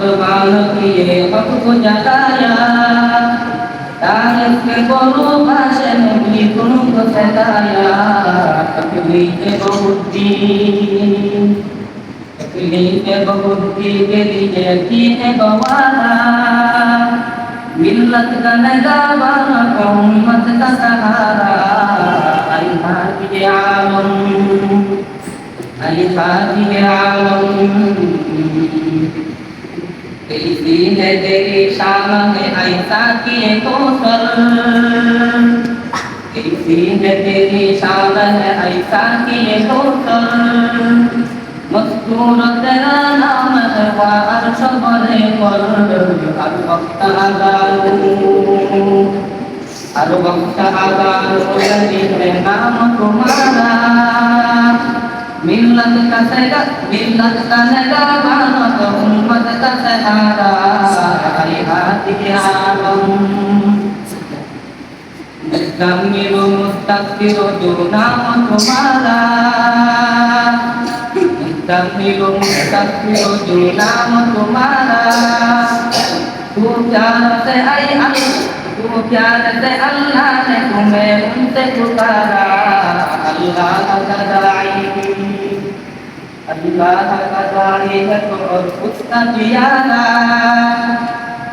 কুরবান কিয়ে কতকু জাতায়া তারিফে কোনো ভাষে নবী কোনো কথায়া তকলিফে বহুত দিন তকলিফে বহুত দিন কে লিয়ে কি হে গওয়ালা मिल्लत का नजारा उम्मत का सहारा अली हाजी आलम अली हाजी आलम तेरी है तेरी शाम है ऐसा किए तो सर तेरी है तेरी शाम है ऐसा किए तो सर मस्तूर तेरा नाम है वार्श बने पर हर वक्त आजाद हर वक्त आजाद है नाम तुम्हारा मिलत का सगा मिलत का सगा मानो तुम على آلهتها مزمل مستكبر دون متمالا مزمل مستكبر دون متمالا تو जानते आई तू जानते अल्लाह ने तुम्हें उनसे पुकारा अल्लाह का दाई الله كذلك تؤرفتن ديانا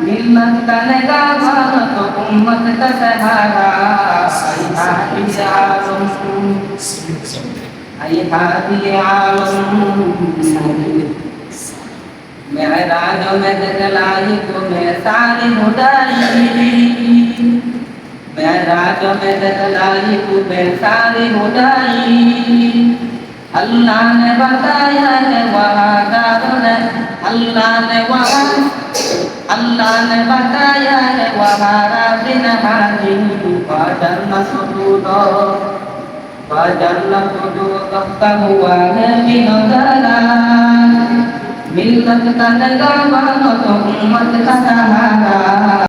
ممن تنجا مرت أمة تسهالا أيها بيعالم أيها بيعالم मेराज में जगलाई को मैं सारी हुदाई मेराज में जगलाई को मैं सारी हुदाई अल्लाह ने बताया है वहाँ कारण है अल्लाह ने वहाँ अल्लाह ने बताया है वहाँ राबिन हाजिन फजल मसूद फजल मसूद लगता हुआ है बिनोदला मिल सकता नगा बानो तो उम्मत का सहारा